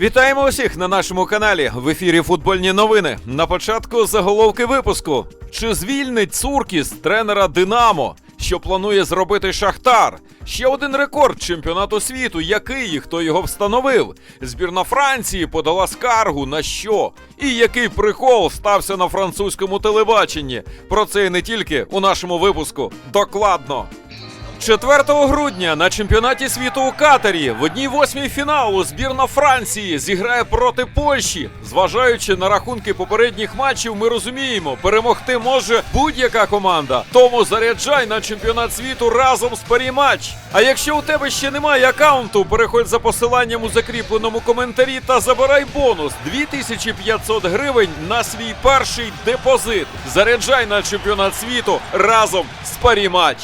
Вітаємо усіх на нашому каналі. В ефірі футбольні новини. На початку заголовки випуску. Чи звільнить Цуркіс тренера Динамо? Що планує зробити Шахтар? Ще один рекорд чемпіонату світу. Який і хто його встановив? Збірна Франції подала скаргу на що? І який прикол стався на французькому телебаченні? Про це і не тільки у нашому випуску. Докладно. 4 грудня на чемпіонаті світу у Катарі в одній восьмій фіналу збірна Франції зіграє проти Польщі. Зважаючи на рахунки попередніх матчів, ми розуміємо, перемогти може будь-яка команда. Тому заряджай на чемпіонат світу разом з Паріматч. А якщо у тебе ще немає аккаунту, переходь за посиланням у закріпленому коментарі та забирай бонус 2500 гривень на свій перший депозит. Заряджай на чемпіонат світу разом з Паріматч.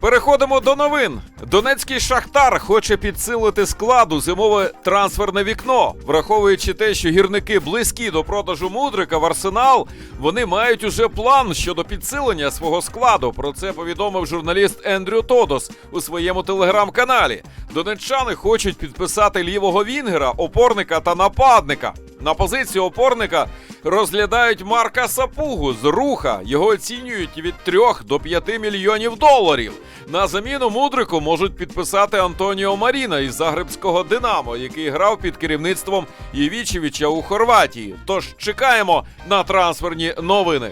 Переходимо до новин. Донецький Шахтар хоче підсилити складу зимове трансферне вікно, враховуючи те, що гірники близькі до продажу мудрика в арсенал. Вони мають уже план щодо підсилення свого складу. Про це повідомив журналіст Ендрю Тодос у своєму телеграм-каналі. Донеччани хочуть підписати лівого вінгера, опорника та нападника. На позицію опорника розглядають Марка Сапугу з руха. Його оцінюють від 3 до 5 мільйонів доларів. На заміну мудрику можуть підписати Антоніо Маріна із Загребського Динамо, який грав під керівництвом Євічевича у Хорватії. Тож чекаємо на трансферні новини.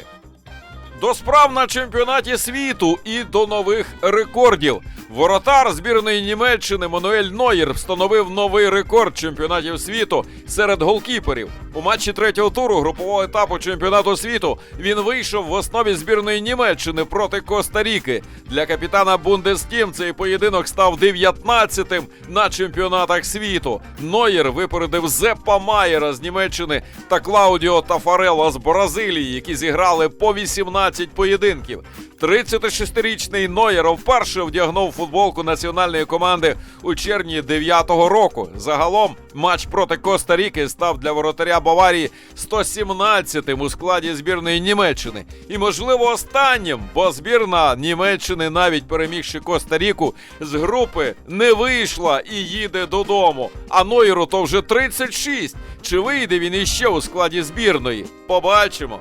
До справ на чемпіонаті світу і до нових рекордів. Воротар збірної Німеччини Мануель Нойєр встановив новий рекорд чемпіонатів світу серед голкіперів. У матчі третього туру групового етапу чемпіонату світу він вийшов в основі збірної Німеччини проти Коста-Ріки. Для капітана Бундестім цей поєдинок став 19-тим на чемпіонатах світу. Нойєр випередив Зеппа Майера з Німеччини та Клаудіо Тафарело з Бразилії, які зіграли по 18 поєдинків. 36-річний Нойєр вперше вдягнув футболку національної команди у червні 9-го року. Загалом матч проти Коста-Ріки став для воротаря Баварії 117-тим у складі збірної Німеччини. І, можливо, останнім, бо збірна Німеччини, навіть перемігши Коста-Ріку, з групи не вийшла і їде додому. А Нойеру то вже 36. Чи вийде він іще у складі збірної? Побачимо.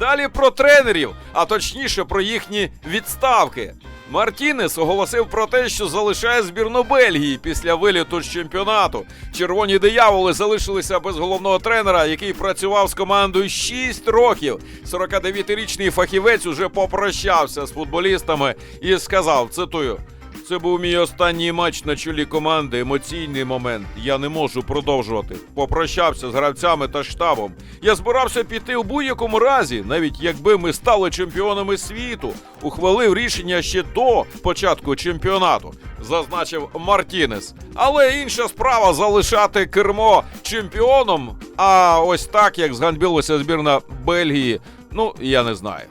Далі про тренерів, а точніше про їхні відставки. Мартінес оголосив про те, що залишає збірну Бельгії після виліту з чемпіонату. Червоні дияволи залишилися без головного тренера, який працював з командою 6 років. 49-річний фахівець уже попрощався з футболістами і сказав: цитую. Це був мій останній матч на чолі команди. Емоційний момент. Я не можу продовжувати. Попрощався з гравцями та штабом. Я збирався піти у будь-якому разі, навіть якби ми стали чемпіонами світу. Ухвалив рішення ще до початку чемпіонату, зазначив Мартінес. Але інша справа залишати кермо чемпіоном. А ось так як зганьбилася збірна Бельгії. Ну я не знаю.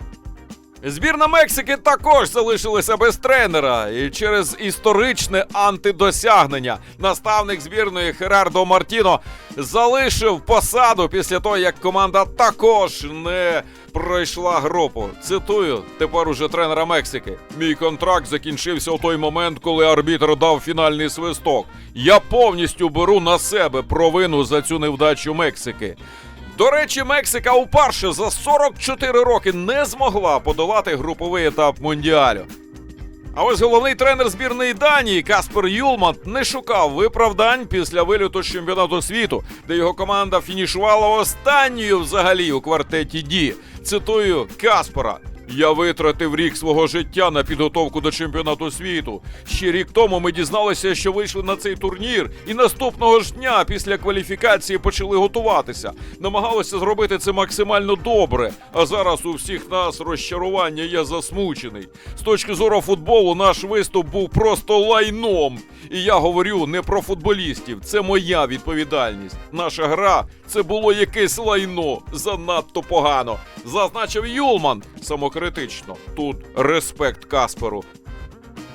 Збірна Мексики також залишилася без тренера і через історичне антидосягнення наставник збірної Херардо Мартіно залишив посаду після того, як команда також не пройшла групу. Цитую тепер уже тренера Мексики. Мій контракт закінчився у той момент, коли арбітр дав фінальний свисток. Я повністю беру на себе провину за цю невдачу Мексики. До речі, Мексика уперше за 44 роки не змогла подолати груповий етап мундіалю. А ось головний тренер збірної Данії Каспер Юлман не шукав виправдань після виліту з чемпіонату світу, де його команда фінішувала останньою взагалі у квартеті Ді. Цитую Каспера. Я витратив рік свого життя на підготовку до чемпіонату світу. Ще рік тому ми дізналися, що вийшли на цей турнір, і наступного ж дня після кваліфікації почали готуватися. Намагалися зробити це максимально добре. А зараз у всіх нас розчарування я засмучений. З точки зору футболу, наш виступ був просто лайном. І я говорю не про футболістів, це моя відповідальність. Наша гра це було якесь лайно, занадто погано. Зазначив Юлман самокритично. Тут респект Касперу.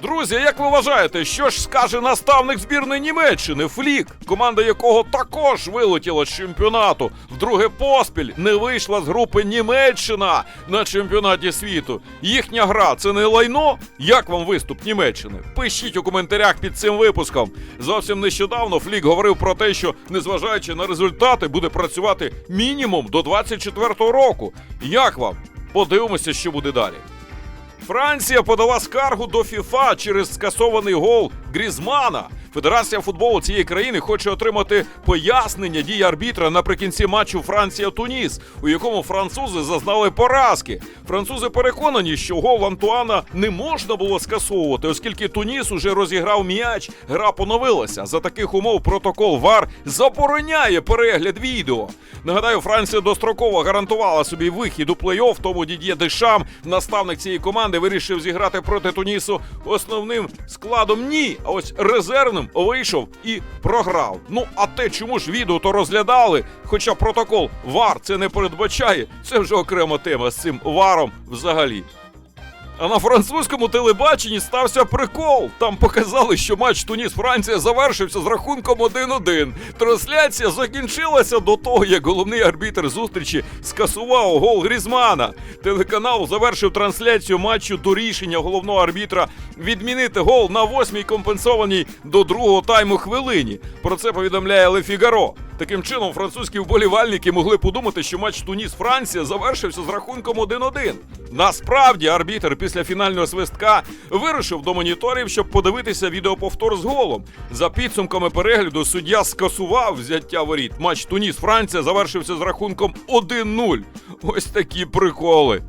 Друзі, як ви вважаєте, що ж скаже наставник збірної Німеччини Флік, команда якого також вилетіла з чемпіонату, вдруге поспіль не вийшла з групи Німеччина на чемпіонаті світу. Їхня гра це не лайно. Як вам виступ Німеччини? Пишіть у коментарях під цим випуском. Зовсім нещодавно Флік говорив про те, що незважаючи на результати, буде працювати мінімум до 24-го року. Як вам? Подивимося, що буде далі. Франція подала скаргу до ФІФА через скасований гол Грізмана. Федерація футболу цієї країни хоче отримати пояснення дій арбітра наприкінці матчу Франція-Туніс, у якому французи зазнали поразки. Французи переконані, що гол Антуана не можна було скасовувати, оскільки Туніс уже розіграв м'яч, гра поновилася. За таких умов протокол ВАР забороняє перегляд відео. Нагадаю, Франція достроково гарантувала собі вихід у плей-офф, тому Дід'є Дешам, наставник цієї команди, вирішив зіграти проти Тунісу основним складом. Ні, а ось резервним вийшов і програв. Ну а те, чому ж відео то розглядали? Хоча протокол ВАР це не передбачає, це вже окрема тема з цим варом взагалі. А на французькому телебаченні стався прикол. Там показали, що матч Туніс-Франція завершився з рахунком 1-1. Трансляція закінчилася до того, як головний арбітр зустрічі скасував гол Грізмана. Телеканал завершив трансляцію матчу до рішення головного арбітра відмінити гол на восьмій компенсованій до другого тайму хвилині. Про це повідомляє Ле Фігаро. Таким чином, французькі вболівальники могли подумати, що матч Туніс-Франція завершився з рахунком 1-1. Насправді, арбітр після фінального свистка вирушив до моніторів, щоб подивитися відеоповтор з голом. За підсумками перегляду суддя скасував взяття воріт. Матч Туніс-Франція завершився з рахунком 1-0. Ось такі приколи.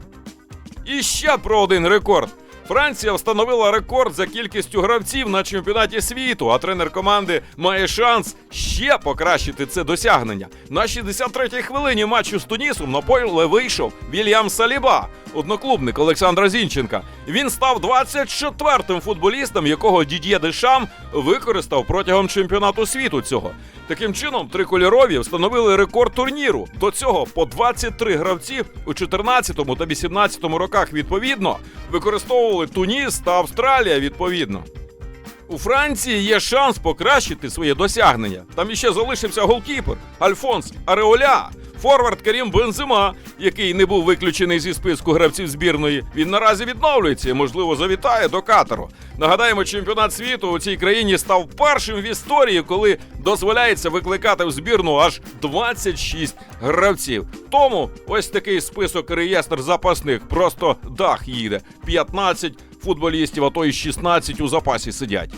І ще про один рекорд. Франція встановила рекорд за кількістю гравців на чемпіонаті світу, а тренер команди має шанс ще покращити це досягнення. На 63-й хвилині матчу з Тунісом на поле вийшов Вільям Саліба, одноклубник Олександра Зінченка. Він став 24-м футболістом, якого Дід'є Дешам використав протягом чемпіонату світу цього. Таким чином, трикольорові встановили рекорд турніру. До цього по 23 гравці у 14 та 18 роках відповідно використовували Туніс та Австралія відповідно. У Франції є шанс покращити своє досягнення. Там іще залишився голкіпер Альфонс Ареоля, форвард Карім Бензима, який не був виключений зі списку гравців збірної. Він наразі відновлюється і, можливо, завітає до Катару. Нагадаємо, чемпіонат світу у цій країні став першим в історії, коли дозволяється викликати в збірну аж 26 гравців. Тому ось такий список реєстр запасних. Просто дах їде. 15 футболістів, а то й 16 у запасі сидять.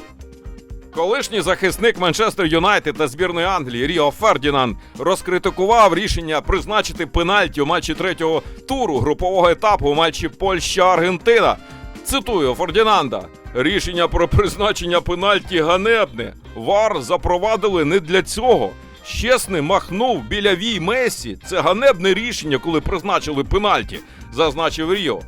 Колишній захисник Манчестер Юнайтед та збірної Англії Ріо Фердінанд розкритикував рішення призначити пенальті у матчі третього туру групового етапу у матчі Польща-Аргентина. Цитую Фердінанда. Рішення про призначення пенальті ганебне. Вар запровадили не для цього. Щесний махнув біля Вій Месі. Це ганебне рішення, коли призначили пенальті, зазначив Ріо.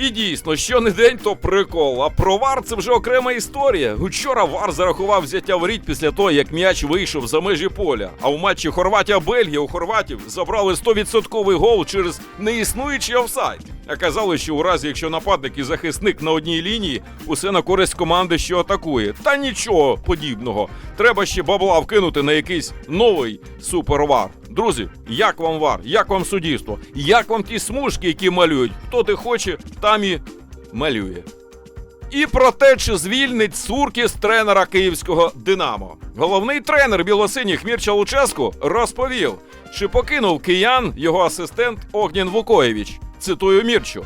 І дійсно, що не день, то прикол. А про вар це вже окрема історія. Учора вар зарахував взяття воріт після того, як м'яч вийшов за межі поля. А у матчі Хорватія-Бельгія у хорватів забрали 100% гол через неіснуючий офсайд. А казали, що у разі, якщо нападник і захисник на одній лінії, усе на користь команди, що атакує. Та нічого подібного. Треба ще бабла вкинути на якийсь новий супервар. Друзі, як вам вар? Як вам суддівство? Як вам ті смужки, які малюють? Хто ти хоче, там і малює. І про те, чи звільнить Суркіс тренера київського Динамо. Головний тренер білосиніх Мірча Луческу розповів, чи покинув киян його асистент Огнін Вукоєвич. Цитую Мірчу.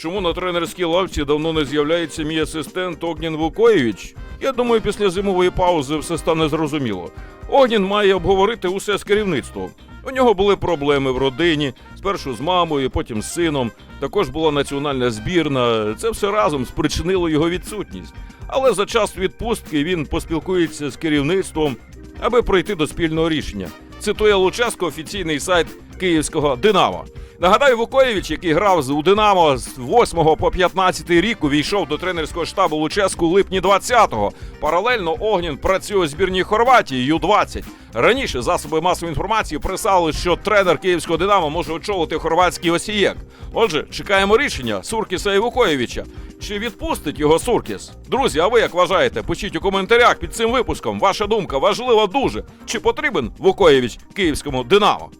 Чому на тренерській лавці давно не з'являється мій асистент Огнін Вукоєвич? Я думаю, після зимової паузи все стане зрозуміло. Огнін має обговорити усе з керівництвом. У нього були проблеми в родині, спершу з мамою, потім з сином. Також була національна збірна. Це все разом спричинило його відсутність. Але за час відпустки він поспілкується з керівництвом, аби пройти до спільного рішення. Цитує Луческо офіційний сайт київського Динамо. Нагадаю, Вукоєвич, який грав у Динамо з 8 по 15 рік, увійшов до тренерського штабу Луческу у липні 20-го. Паралельно Огнін працює у збірній Хорватії Ю-20. Раніше засоби масової інформації писали, що тренер київського Динамо може очолити хорватський осієк. Отже, чекаємо рішення Суркіса і Вукоєвича. Чи відпустить його Суркіс? Друзі, а ви як вважаєте? Пишіть у коментарях під цим випуском. Ваша думка важлива дуже. Чи потрібен Вукоєвич київському Динамо?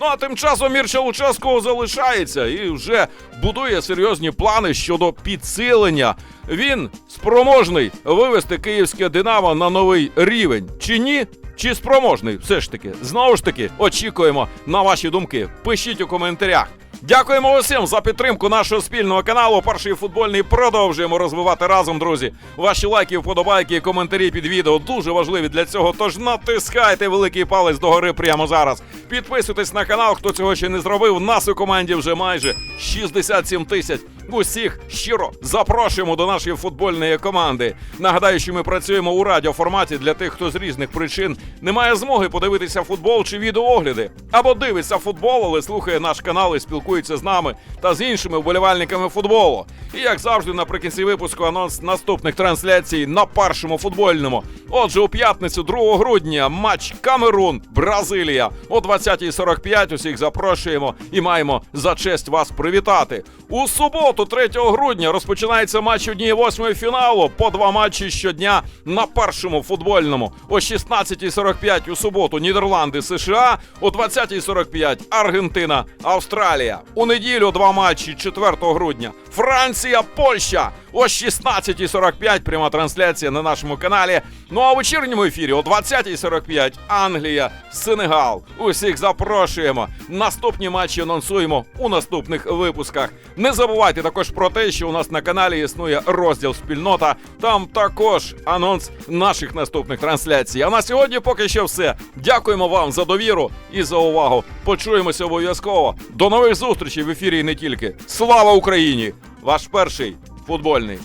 Ну а тим часом Мірча Луческо залишається і вже будує серйозні плани щодо підсилення. Він спроможний вивести київське Динамо на новий рівень. Чи ні? Чи спроможний? Все ж таки, знову ж таки, очікуємо на ваші думки. Пишіть у коментарях. Дякуємо усім за підтримку нашого спільного каналу. Перший футбольний продовжуємо розвивати разом, друзі. Ваші лайки, вподобайки і коментарі під відео дуже важливі для цього. Тож натискайте великий палець догори прямо зараз. Підписуйтесь на канал, хто цього ще не зробив. Нас у команді вже майже 67 тисяч. Усіх щиро запрошуємо до нашої футбольної команди. Нагадаю, що ми працюємо у радіоформаті для тих, хто з різних причин не має змоги подивитися футбол чи відеоогляди, або дивиться футбол, але слухає наш канал і спілкується з нами та з іншими вболівальниками футболу. І як завжди, наприкінці випуску анонс наступних трансляцій на першому футбольному. Отже, у п'ятницю, 2 грудня, матч Камерун, Бразилія о 20.45. Усіх запрошуємо і маємо за честь вас привітати. У суботу, 3 грудня, розпочинається матч 1-8 фіналу по два матчі щодня на першому футбольному. О 16.45 у суботу Нідерланди, США, о 20.45 Аргентина, Австралія. У неділю два матчі 4 грудня. Франція, Польща о 16.45 пряма трансляція на нашому каналі. Ну а у вечірньому ефірі о 20.45 Англія, Сенегал. Усіх запрошуємо. Наступні матчі анонсуємо у наступних випусках. Не забувайте також про те, що у нас на каналі існує розділ спільнота. Там також анонс наших наступних трансляцій. А на сьогодні поки що все. Дякуємо вам за довіру і за увагу. Почуємося обов'язково. До нових зустрічей в ефірі і не тільки. Слава Україні! Ваш перший футбольний